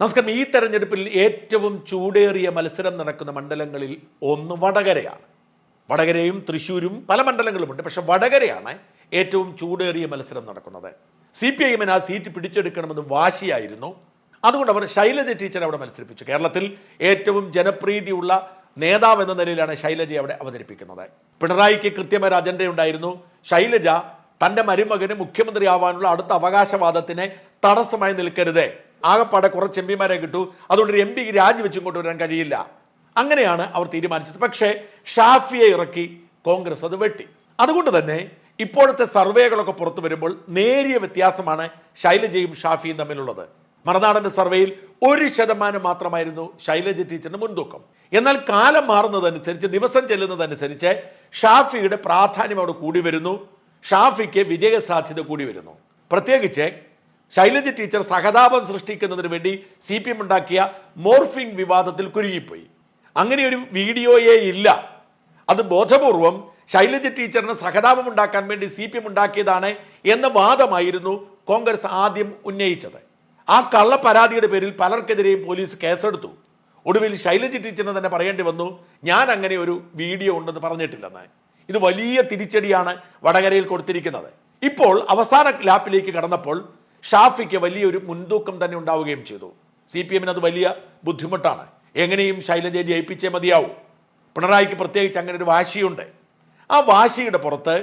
നമസ്കാരം. ഈ തെരഞ്ഞെടുപ്പിൽ ഏറ്റവും ചൂടേറിയ മത്സരം നടക്കുന്ന മണ്ഡലങ്ങളിൽ ഒന്ന് വടകരയാണ്. വടകരയും തൃശ്ശൂരും പല മണ്ഡലങ്ങളുമുണ്ട്. പക്ഷെ വടകരയാണ് ഏറ്റവും ചൂടേറിയ മത്സരം നടക്കുന്നത്. സി പി ഐ എമ്മിന് ആ സീറ്റ് പിടിച്ചെടുക്കണമെന്ന് വാശിയായിരുന്നു. അതുകൊണ്ട് അവർ ശൈലജ ടീച്ചർ അവിടെ മത്സരിപ്പിച്ചു. കേരളത്തിൽ ഏറ്റവും ജനപ്രീതിയുള്ള നേതാവ് എന്ന നിലയിലാണ് ശൈലജയെ അവിടെ അവതരിപ്പിക്കുന്നത്. പിണറായിക്ക് കൃത്യമായ ഒരു അജണ്ടയുണ്ടായിരുന്നു. ശൈലജ തന്റെ മരുമകന് മുഖ്യമന്ത്രിയാവാനുള്ള അടുത്ത അവകാശവാദത്തിന് തടസ്സമായി നിൽക്കരുത്. ആകപ്പാടെ കുറച്ച് എം പിമാരെ കിട്ടൂ. അതുകൊണ്ട് ഒരു എം പിക്ക് രാജിവെച്ചും കൊണ്ടുവരാൻ കഴിയില്ല. അങ്ങനെയാണ് അവർ തീരുമാനിച്ചത്. പക്ഷേ ഷാഫിയെ ഇറക്കി കോൺഗ്രസ് അത് വെട്ടി. അതുകൊണ്ട് തന്നെ ഇപ്പോഴത്തെ സർവേകളൊക്കെ പുറത്തു വരുമ്പോൾ നേരിയ വ്യത്യാസമാണ് ശൈലജയും ഷാഫിയും തമ്മിലുള്ളത്. മറുനാടന്റെ സർവേയിൽ ഒരു ശതമാനം മാത്രമായിരുന്നു ശൈലജ ടീച്ചറിന് മുൻതൂക്കം. എന്നാൽ കാലം മാറുന്നതനുസരിച്ച് ദിവസം ചെല്ലുന്നതനുസരിച്ച് ഷാഫിയുടെ പ്രാധാന്യം അവിടെ കൂടി വരുന്നു. ഷാഫിക്ക് വിജയസാധ്യത കൂടി വരുന്നു. പ്രത്യേകിച്ച് ശൈലജ ടീച്ചർ സഹതാപം സൃഷ്ടിക്കുന്നതിന് വേണ്ടി സി പി എം ഉണ്ടാക്കിയ മോർഫിംഗ് വിവാദത്തിൽ കുരുങ്ങിപ്പോയി. അങ്ങനെ ഒരു വീഡിയോയേ ഇല്ല. അത് ബോധപൂർവം ശൈലജ ടീച്ചറിന് സഹതാപം ഉണ്ടാക്കാൻ വേണ്ടി സി പി എം ഉണ്ടാക്കിയതാണ് എന്ന വാദമായിരുന്നു കോൺഗ്രസ് ആദ്യം ഉന്നയിച്ചത്. ആ കള്ള പരാതിയുടെ പേരിൽ പലർക്കെതിരെയും പോലീസ് കേസെടുത്തു. ഒടുവിൽ ശൈലജ ടീച്ചറിന് തന്നെ പറയേണ്ടി വന്നു ഞാൻ അങ്ങനെ ഒരു വീഡിയോ ഉണ്ടെന്ന് പറഞ്ഞിട്ടില്ലെന്ന്. ഇത് വലിയ തിരിച്ചടിയാണ് വടകരയിൽ കൊടുത്തിരിക്കുന്നത്. ഇപ്പോൾ അവസാന ലാപ്പിലേക്ക് കടന്നപ്പോൾ ഷാഫിക്ക് വലിയൊരു മുൻതൂക്കം തന്നെ ഉണ്ടാവുകയും ചെയ്തു. സി പി എമ്മിന് അത് വലിയ ബുദ്ധിമുട്ടാണ്. എങ്ങനെയും ശൈലജയെ ജയിപ്പിച്ചേ മതിയാവും. പിണറായിക്ക് പ്രത്യേകിച്ച് അങ്ങനെ ഒരു വാശിയുണ്ട്. ആ വാശിയുടെ പുറത്ത്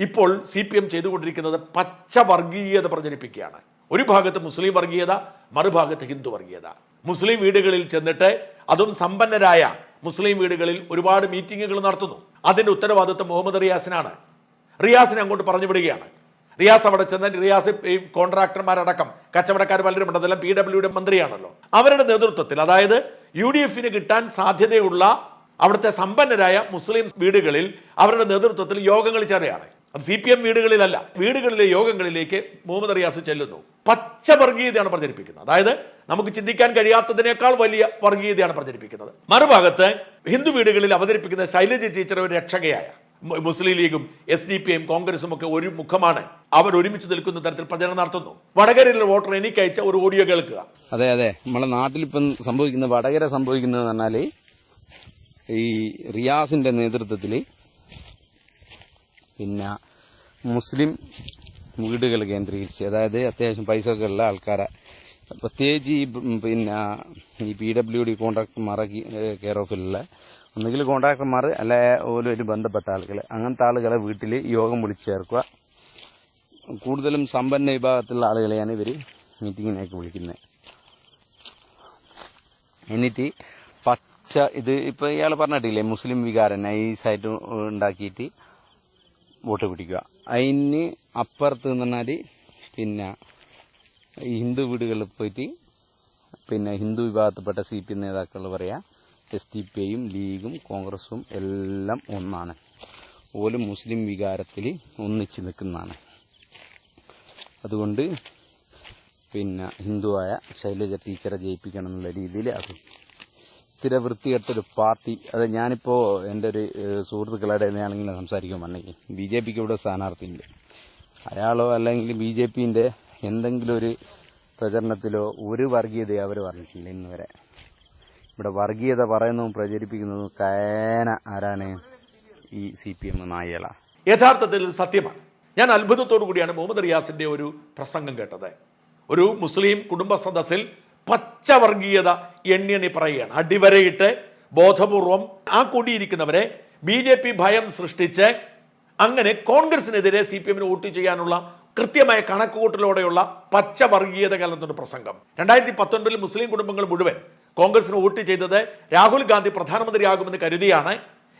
ഇപ്പോൾ സി പി എം ചെയ്തുകൊണ്ടിരിക്കുന്നത് പച്ച വർഗീയത പ്രചരിപ്പിക്കുകയാണ്. ഒരു ഭാഗത്ത് മുസ്ലിം വർഗീയത മറുഭാഗത്ത് ഹിന്ദു വർഗീയത. മുസ്ലിം വീടുകളിൽ ചെന്നിട്ട് അതും സമ്പന്നരായ മുസ്ലിം വീടുകളിൽ ഒരുപാട് മീറ്റിങ്ങുകൾ നടത്തുന്നു. അതിന്റെ ഉത്തരവാദിത്വം മുഹമ്മദ് റിയാസിനാണ്. റിയാസിനെ അങ്ങോട്ട് പറഞ്ഞു വിടുകയാണ്. റിയാസ് അവിടെ ചെന്നാൽ റിയാസ് ഈ കോൺട്രാക്ടർമാരടക്കം കച്ചവടക്കാർ പലരും ഉണ്ട്. അതെല്ലാം പി ഡബ്ല്യുടെ മന്ത്രിയാണല്ലോ. അവരുടെ നേതൃത്വത്തിൽ അതായത് യു ഡി എഫിന് കിട്ടാൻ സാധ്യതയുള്ള അവിടുത്തെ സമ്പന്നരായ മുസ്ലിം വീടുകളിൽ അവരുടെ നേതൃത്വത്തിൽ യോഗങ്ങൾ ചേരുകയാണ് അത് സി പി എം വീടുകളിലല്ല. വീടുകളിലെ യോഗങ്ങളിലേക്ക് മുഹമ്മദ് റിയാസ് ചെല്ലുന്നു. പച്ച വർഗീയതയാണ് പ്രചരിപ്പിക്കുന്നത്. അതായത് നമുക്ക് ചിന്തിക്കാൻ കഴിയാത്തതിനേക്കാൾ വലിയ വർഗീയതയാണ് പ്രചരിപ്പിക്കുന്നത്. മറുഭാഗത്ത് ഹിന്ദു വീടുകളിൽ അവതരിപ്പിക്കുന്ന ശൈലജ ടീച്ചർ ഒരു രക്ഷകയായ മുസ്ലിം ലീഗും എസ് ഡി പി ഐയും കോൺഗ്രസും ഒക്കെ ഒരു മുഖമാണ്. അവർ ഒരുമിച്ച് നിൽക്കുന്ന തരത്തിൽ പ്രചരണം നടത്തുന്നു. വടകരയിലെ വോട്ടർ എനിക്ക് അയച്ച ഒരു ഓഡിയോ കേൾക്കുക. അതെ അതെ. നമ്മളെ നാട്ടിലിപ്പം സംഭവിക്കുന്ന വടകര സംഭവിക്കുന്നത് പറഞ്ഞാൽ ഈ റിയാസിന്റെ നേതൃത്വത്തിൽ പിന്നെ മുസ്ലിം വീടുകൾ കേന്ദ്രീകരിച്ച് അതായത് അത്യാവശ്യം പൈസ ഒക്കെ ഉള്ള ആൾക്കാരെ. പ്രത്യേകിച്ച് ഈ പിന്നെ ഈ പി ഡബ്ല്യു ഡി കോൺട്രാക്ടർമാരെ കെയർ ഓഫിലുള്ള ഒന്നുകിൽ കോൺട്രാക്ടർമാർ അല്ലെ ഒരു ബന്ധപ്പെട്ട ആളുകൾ അങ്ങനത്തെ ആളുകളെ വീട്ടിൽ യോഗം വിളിച്ചു ചേർക്കുക. കൂടുതലും സമ്പന്ന വിഭാഗത്തിലുള്ള ആളുകളെയാണ് ഇവർ മീറ്റിങ്ങിനേക്ക് വിളിക്കുന്നത് എന്നിട്ട് പച്ച ഇത് ഇപ്പോൾ ഇയാൾ പറഞ്ഞിട്ടില്ലേ മുസ്ലിം വികാരം നൈസായിട്ട് ഉണ്ടാക്കിയിട്ട് വോട്ട് പിടിക്കുക. അതിന് അപ്പുറത്ത് എന്ന് പറഞ്ഞാൽ പിന്നെ ഹിന്ദു വീടുകളിൽ പോയിട്ട് പിന്നെ ഹിന്ദു വിഭാഗത്തിൽപ്പെട്ട സി പി നേതാക്കൾ പറയാ എസ് ഡി പി ഐയും ലീഗും കോൺഗ്രസും എല്ലാം ഒന്നാണ്. ഓലും മുസ്ലിം വികാരത്തിൽ ഒന്നിച്ചു നിൽക്കുന്നതാണ്. അതുകൊണ്ട് പിന്നെ ഹിന്ദുവായ ശൈലജ ടീച്ചറെ ജയിപ്പിക്കണം എന്നുള്ള രീതിയിൽ അത് സ്ഥിര വൃത്തികെട്ടൊരു പാർട്ടി. അത് ഞാനിപ്പോൾ എന്റെ ഒരു സുഹൃത്തുക്കളുടെ ആണെങ്കിൽ സംസാരിക്കാൻ വന്നെങ്കിൽ ബി ജെ പിക്ക് ഇവിടെ സ്ഥാനാർത്ഥിയില്ല അയാളോ അല്ലെങ്കിൽ ബി ജെ പിന്റെ എന്തെങ്കിലും ഒരു പ്രചരണത്തിലോ ഒരു വർഗീയതയോ അവർ പറഞ്ഞിട്ടില്ല ഇന്ന് വരെ ഇവിടെ വർഗീയത പറയുന്നതും പ്രചരിപ്പിക്കുന്നതും കയന ആരാണ് ഈ സി പി എം നായകളാണ് യഥാർത്ഥത്തിൽ സത്യമാണ്. ഞാൻ അത്ഭുതത്തോടു കൂടിയാണ് മുഹമ്മദ് റിയാസിന്റെ ഒരു പ്രസംഗം കേട്ടത്. ഒരു മുസ്ലിം കുടുംബ സദസ്സിൽ പച്ചവർഗീയത എണ്ണി പറയുകയാണ്. അടിവരയിട്ട് ബോധപൂർവം ആ കൂടിയിരിക്കുന്നവരെ ബി ജെ പി ഭയം സൃഷ്ടിച്ച് അങ്ങനെ കോൺഗ്രസിനെതിരെ സി പി എമ്മിന് വോട്ട് ചെയ്യാനുള്ള കൃത്യമായ കണക്കുകൂട്ടലോടെയുള്ള പച്ചവർഗീയത കലർന്നൊരു പ്രസംഗം. രണ്ടായിരത്തി പത്തൊൻപതിൽ മുസ്ലിം കുടുംബങ്ങൾ മുഴുവൻ കോൺഗ്രസിന് വോട്ട് ചെയ്തത് രാഹുൽ ഗാന്ധി പ്രധാനമന്ത്രിയാകുമെന്ന് കരുതിയാണ്.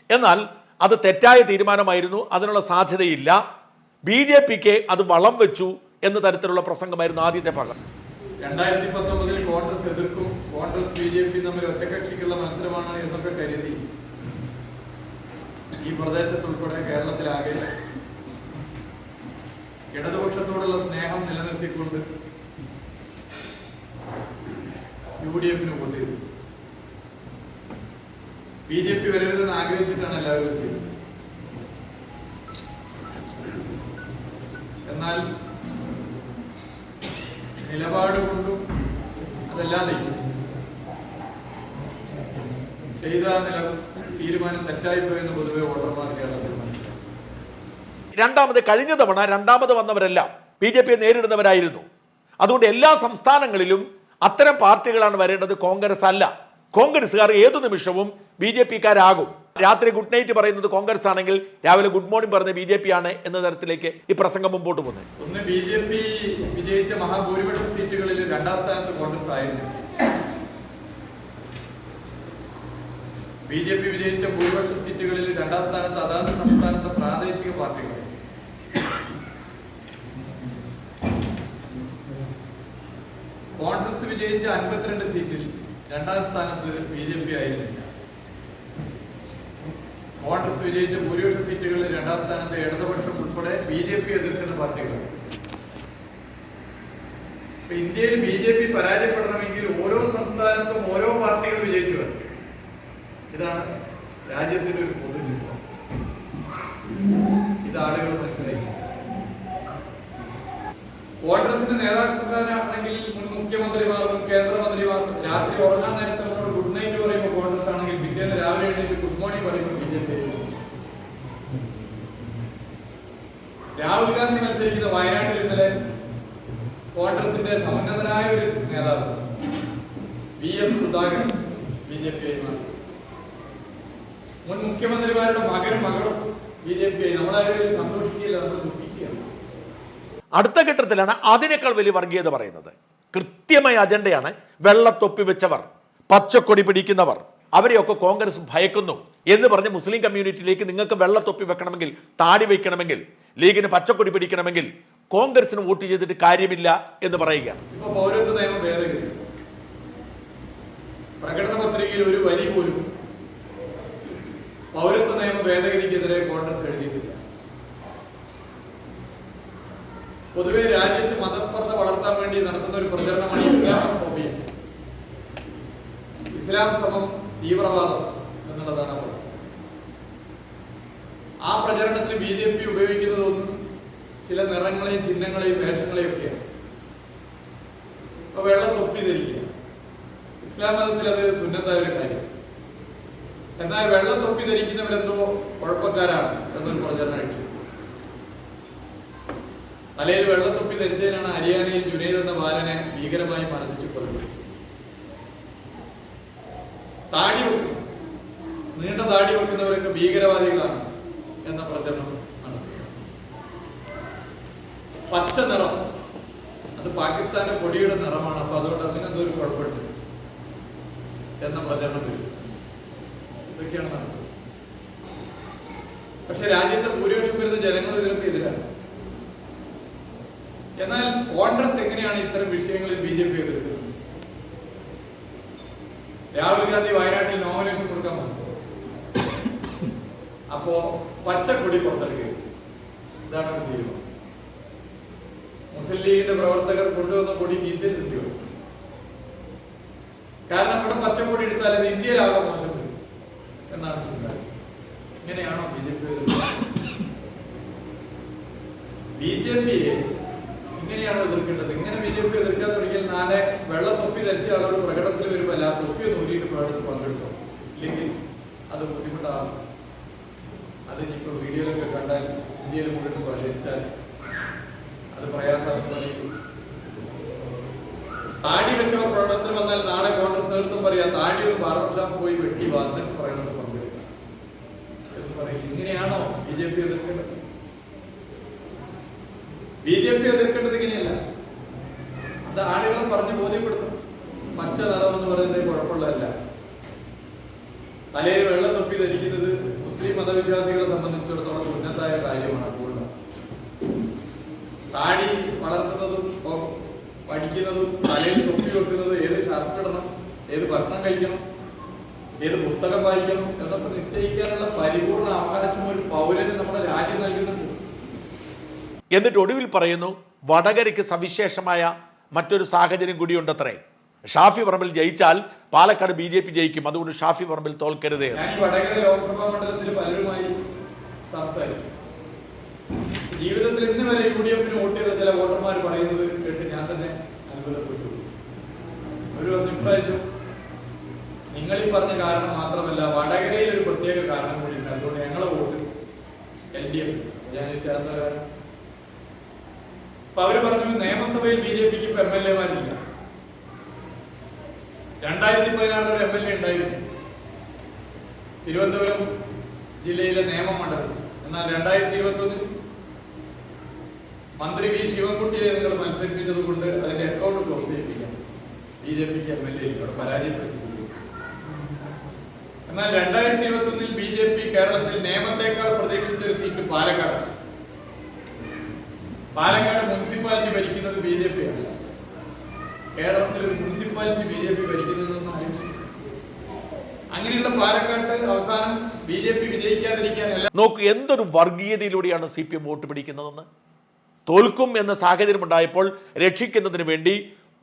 എന്നാൽ അത് തെറ്റായ തീരുമാനമായിരുന്നു. അതിനുള്ള സാധ്യതയില്ല. ബി ജെ പിക്ക് അത് വളം വെച്ചു എന്ന തരത്തിലുള്ള പ്രസംഗമായിരുന്നു ആദ്യത്തെ ഭാഗം. രണ്ടായിരത്തി പത്തൊമ്പതിൽ കോൺഗ്രസ് എതിർക്കും. കോൺഗ്രസ് ബി ജെ പി തമ്മിൽ ഒറ്റകക്ഷിക്കുള്ള മത്സരമാണ് എന്നൊക്കെ കരുതി. ഈ പ്രദേശത്തുൾപ്പെടെ കേരളത്തിലാകെ ഇടതുപക്ഷത്തോടുള്ള സ്നേഹം നിലനിർത്തിക്കൊണ്ട് യു ഡി എഫിന് ചെയ്തു. ബി ജെ പി വരരുതെന്ന് ആഗ്രഹിച്ചിട്ടാണ് എല്ലാവരും എത്തിയത് എന്നാൽ നിലപാട് കൊണ്ടും അതല്ലാതെ ചെയ്ത നില തീരുമാനം തെറ്റായിപ്പോയെന്ന് പൊതുവെ വോട്ടർമാർ കേരളത്തിൽ രണ്ടാമത് കഴിഞ്ഞ തവണ രണ്ടാമത് വന്നവരെല്ലാം ബി ജെ പിയെ നേരിടുന്നവരായിരുന്നു. അതുകൊണ്ട് എല്ലാ സംസ്ഥാനങ്ങളിലും അത്തരം പാർട്ടികളാണ് വരേണ്ടത് കോൺഗ്രസ് അല്ല. കോൺഗ്രസ്സുകാർ ഏതു നിമിഷവും ബി ജെ പിക്കാരാകും. രാത്രി ഗുഡ് നൈറ്റ് പറയുന്നത് കോൺഗ്രസ് ആണെങ്കിൽ രാവിലെ ഗുഡ് മോർണിംഗ് പറഞ്ഞ ബി ജെ പി ആണ് എന്ന തരത്തിലേക്ക് ഈ പ്രസംഗം മുമ്പോട്ട് പോകുന്നത്. ഒന്ന് ബി ജെ പി വിജയിച്ച മഹാഭൂരിപക്ഷ സീറ്റുകളിൽ രണ്ടാം സ്ഥാനത്ത് കോൺഗ്രസ് ആയിരുന്നു. ബി ജെ പി വിജയിച്ച ഭൂരിപക്ഷ സീറ്റുകളിൽ രണ്ടാം സ്ഥാനത്ത് അതാത് സംസ്ഥാനത്തെ പ്രാദേശിക പാർട്ടികൾ. കോൺഗ്രസ് വിജയിച്ച അൻപത്തിരണ്ട് സീറ്റിൽ രണ്ടാം സ്ഥാനത്ത് ബി ജെ പി ആയിരുന്നില്ല. കോൺഗ്രസ് വിജയിച്ച ഭൂരിപക്ഷ സീറ്റുകളിൽ രണ്ടാം സ്ഥാനത്ത് ഇടതുപക്ഷം ഉൾപ്പെടെ ബി ജെ പി എതിർക്കുന്ന പാർട്ടികൾ. ഇന്ത്യയിൽ ബി ജെ പി പരാജയപ്പെടണമെങ്കിൽ ഓരോ സംസ്ഥാനത്തും ഓരോ പാർട്ടികൾ വിജയിച്ചു വരണം. ഇതാണ് രാജ്യത്തിന്റെ ഒരു പൊതു ചിത്രം ഇത് ആളുകൾ മനസ്സിലാക്കി കോൺഗ്രസിന്റെ നേതാക്കന്മാരാണെങ്കിൽ മുൻ മുഖ്യമന്ത്രിമാർ മുൻ കേന്ദ്രമന്ത്രിമാർ രാത്രി ഉറങ്ങാൻ നേരത്തെ നമ്മളോട് ഗുഡ് നൈറ്റ് പറയുമ്പോൾ കോൺഗ്രസ് ആണെങ്കിൽ പിറ്റേന്ന് രാവിലെ എഴുന്നേറ്റ് ഗുഡ് മോർണിംഗ് പറയുമ്പോൾ B J P Rahul Gandhi മത്സരിക്കുന്ന വയനാട്ടിൽ ഇന്നലെ കോൺഗ്രസിന്റെ സമന്നതനായ ഒരു നേതാവ് V S Sudhakaran B J P ആയി മുൻ മുഖ്യമന്ത്രിമാരുടെ മകനും മകളും ബി ജെ പി ആയി. നമ്മളാരും സന്തോഷിക്കുകയില്ല നമ്മൾ ദുഃഖിക്കുകയാണ്. അടുത്ത ഘട്ടത്തിലാണ് അതിനേക്കാൾ വലിയ വർഗീയത പറയുന്നത്. കൃത്യമായ അജണ്ടയാണ് വെള്ളത്തൊപ്പി വെച്ചവർ പച്ചക്കൊടി പിടിക്കുന്നവർ. അവരെയൊക്കെ കോൺഗ്രസ് ഭയക്കുന്നു. എന്ന് പറഞ്ഞ് മുസ്ലിം കമ്മ്യൂണിറ്റിയിലേക്ക് നിങ്ങൾക്ക് വെള്ളത്തൊപ്പി വെക്കണമെങ്കിൽ താടി വയ്ക്കണമെങ്കിൽ ലീഗിന് പച്ചക്കൊടി പിടിക്കണമെങ്കിൽ കോൺഗ്രസിന് വോട്ട് ചെയ്തിട്ട് കാര്യമില്ല എന്ന് പറയുകയാണ്. ഒരു വരി പോലും പൗരത്വ പൊതുവെ രാജ്യത്ത് മതസ്പർദ്ധ വളർത്താൻ വേണ്ടി നടത്തുന്ന ഒരു പ്രചരണമാണ് ഇസ്ലാമോഫോബിയ ഇസ്ലാം സമം തീവ്രവാദം എന്നുള്ളതാണ് അവർ പ്രചരണത്തിൽ ബി ജെ പി ഉപയോഗിക്കുന്നതൊന്നും ചില നിറങ്ങളെയും ചിഹ്നങ്ങളെയും വേഷങ്ങളെയും ഒക്കെയാണ്. അപ്പൊ വെള്ളം തൊപ്പി ധരിക്കുക ഇസ്ലാം മതത്തിൽ അത് സുന്നത്തായ ഒരു കാര്യം. എന്നാൽ വെള്ളം തൊപ്പി ധരിക്കുന്നവരെന്തോ കുഴപ്പക്കാരാണ് എന്നൊരു പ്രചരണം അടിച്ചു തലയിൽ വെള്ളം തൊപ്പി ധരിച്ചതിനാണ് ഹരിയാനയിൽ ജുനൈദ് എന്ന ബാലനെ ഭീകരമായി മർദ്ദിച്ചു കൊല്ലുന്നത് താടി വെക്കുന്നു. നീണ്ട താടി വെക്കുന്നവരൊക്കെ ഭീകരവാദികളാണ്. എന്ന പ്രചരണം ആണ് പച്ച നിറം. അത് പാകിസ്ഥാന്റെ പൊടിയുടെ നിറമാണ്. അപ്പൊ അതുകൊണ്ട് അതിനെന്തോ ഒരു കുഴപ്പമുണ്ട് എന്ന പ്രചരണം വരും. ഇതൊക്കെയാണ് നടക്കുന്നത്. പക്ഷെ രാജ്യത്തെ ഭൂരിപക്ഷം വരുന്ന ജനങ്ങൾ ഇതിനൊക്കെ എതിരാണ്. എന്നാൽ കോൺഗ്രസ് എങ്ങനെയാണ് ഇത്തരം വിഷയങ്ങളിൽ ബി ജെ പി എതിർക്കുന്നത്? രാഹുൽ ഗാന്ധി വയനാട്ടിൽ നോമിനേഷൻ കൊടുക്കാൻ വന്നു. അപ്പോ പച്ചക്കൊടി പുറത്തെടുക്കുക ഇതാണ് ഒരു തീരുമാനം. മുസ്ലിം ലീഗിന്റെ പ്രവർത്തകർ കൊണ്ടുവന്ന കൊടി കീസിൽ കിട്ടിയോ കാരണം ഇവിടെ പച്ചക്കൊടി എടുത്താൽ അത് ഇന്ത്യയിലാകാൻ വരും എന്നാണ് ചിന്ത. ഇങ്ങനെയാണോ ബി ജെ പി ബി ജെ പിയെ ഇങ്ങനെയാണ് എതിർക്കേണ്ടത്? ഇങ്ങനെ ബി ജെ പി എതിർക്കാൻ തുടങ്ങിയാൽ നാളെ വെള്ള തൊപ്പി ധരിച്ച ആളുകൾ പ്രകടനത്തിൽ വരുമ്പോൾ അല്ല തൊപ്പി നൂലിയിട്ട് പങ്കെടുക്കും ഇല്ലെങ്കിൽ അത് ബുദ്ധിമുട്ടാകും. അത് ഇനിയിപ്പോൾ വീഡിയോയിലൊക്കെ കണ്ടാൽ ഇന്ത്യയിൽ മുഴുവൻ പ്രചരിച്ചാൽ അത് പ്രയാസമായി താടി വെച്ചവർ പ്രകടനത്തിൽ വന്നാൽ നാളെ കോൺഗ്രസ് നേതൃത്വം പറയാം താടി ഒരു ബാർബർ ഷാപ്പ് പോയി വെട്ടി വന്നിട്ട് പറയണമെന്ന് പറഞ്ഞു ഇങ്ങനെയാണോ ബി ജെ പി എതിർക്കേണ്ടത്? ബി ജെ പി എതിർക്കേണ്ടത് ഇങ്ങനെയല്ല. അത് ആളുകളെ പറഞ്ഞ് ബോധ്യപ്പെടുത്തും. പച്ച നിറം എന്ന് പറയുന്നത് കുഴപ്പമുള്ളതല്ല. തലയിൽ വെള്ളം തൊപ്പി ധരിക്കുന്നത് മുസ്ലിം മതവിശ്വാസികളെ സംബന്ധിച്ചിടത്തോളം ഉന്നതായ കാര്യമാണ് കൂടുതൽ. താടി വളർത്തുന്നതും പഠിക്കുന്നതും തലയിൽ തൊപ്പി വെക്കുന്നതും ഏത് ഷർട്ട് ഇടണം ഏത് ഭക്ഷണം കഴിക്കണം ഏത് പുസ്തകം വായിക്കണം എന്നൊക്കെ നിശ്ചയിക്കാനുള്ള പരിപൂർണ അവകാശം ഒരു പൗരന് നമ്മുടെ രാജ്യം നൽകുന്നുണ്ട്. എന്നിട്ട് ഒടുവിൽ പറയുന്നു വടകരയ്ക്ക് സവിശേഷമായ മറ്റൊരു സാഹചര്യം കൂടിയുണ്ടത്രേ. ഷാഫി പറമ്പിൽ ജയിച്ചാൽ പാലക്കാട് ബി ജെ പി ജയിക്കും. അതുകൊണ്ട് ഷാഫി പറമ്പിൽ തോൽക്കരുതേ ജീവിതത്തിൽ ഇന്ന് വരെ യു ഡി എഫിന് വോട്ട് ചെയ്ത ചില വോട്ടർമാർ പറയുന്നത് കേട്ട് ഞാൻ തന്നെ അത്ഭുതപ്പെട്ടു. ഒരു അഭിപ്രായം നിങ്ങൾ ഈ പറഞ്ഞ കാരണം മാത്രമല്ല വടകരയിൽ ഒരു പ്രത്യേക കാരണം കൂടി ഉണ്ട്. അതുകൊണ്ട് ഞങ്ങളെ വോട്ട് എൽ ഡി എഫ് ഞാൻ ചേർന്ന കാരണം അവർ പറഞ്ഞു നിയമസഭയിൽ ബി ജെ പിക്ക് ഇപ്പൊ എം എൽ എമാരില്ല. രണ്ടായിരത്തി പതിനാറിൽ ഒരു എം എൽ എ ഉണ്ടായിരുന്നു. തിരുവനന്തപുരം ജില്ലയിലെ നിയമമണ്ഡലം എന്നാൽ രണ്ടായിരത്തി ഇരുപത്തി ഒന്നിൽ മന്ത്രി വി ശിവൻകുട്ടിയെ നിങ്ങൾ മത്സരിപ്പിച്ചത് കൊണ്ട് അതിന്റെ അക്കൗണ്ട് ക്ലോസ് ചെയ്യിപ്പിക്കാം. ബി ജെ പിക്ക് എം എൽ എ ഇവിടെ പരാജയപ്പെടുത്തി എന്നാൽ രണ്ടായിരത്തി ഇരുപത്തി ഒന്നിൽ ബി ജെ പി കേരളത്തിൽ നിയമത്തെക്കാൾ പ്രതീക്ഷിച്ച ഒരു സീറ്റ് പാലക്കാട് പാലക്കാട് മുനിസിപ്പാലിറ്റി ഭരിക്കുന്നത് ബി ജെ പി ആണ്. കേരളത്തിൽ ഒരു മുനിസിപ്പാലിറ്റി ബി ജെ പി ഭരിക്കുന്നതെന്ന് അങ്ങനെയുള്ള പാലക്കാട്ട് അവസാനം ബി ജെ പി വിജയിക്കാതിരിക്കാനല്ല നോക്കൂ എന്തൊരു വർഗീയതയിലൂടെയാണ് സി പി എം വോട്ട് പിടിക്കുന്നതെന്ന്? തോൽക്കും എന്ന സാഹചര്യം ഉണ്ടായപ്പോൾ രക്ഷിക്കുന്നതിന് വേണ്ടി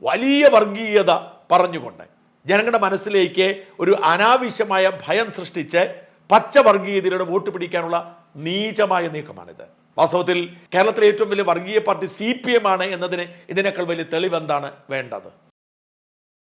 വലിയ വർഗീയത പറഞ്ഞുകൊണ്ട് ജനങ്ങളുടെ മനസ്സിലേക്ക് ഒരു അനാവശ്യമായ ഭയം സൃഷ്ടിച്ച് പച്ച വർഗീയതയിലൂടെ വോട്ട് പിടിക്കാനുള്ള നീചമായ നീക്കമാണിത്. വാസ്തവത്തിൽ കേരളത്തിലെ ഏറ്റവും വലിയ വർഗീയ പാർട്ടി സി പി എം ആണ് എന്നതിന് ഇതിനേക്കാൾ വലിയ തെളിവെന്താണ് വേണ്ടത്?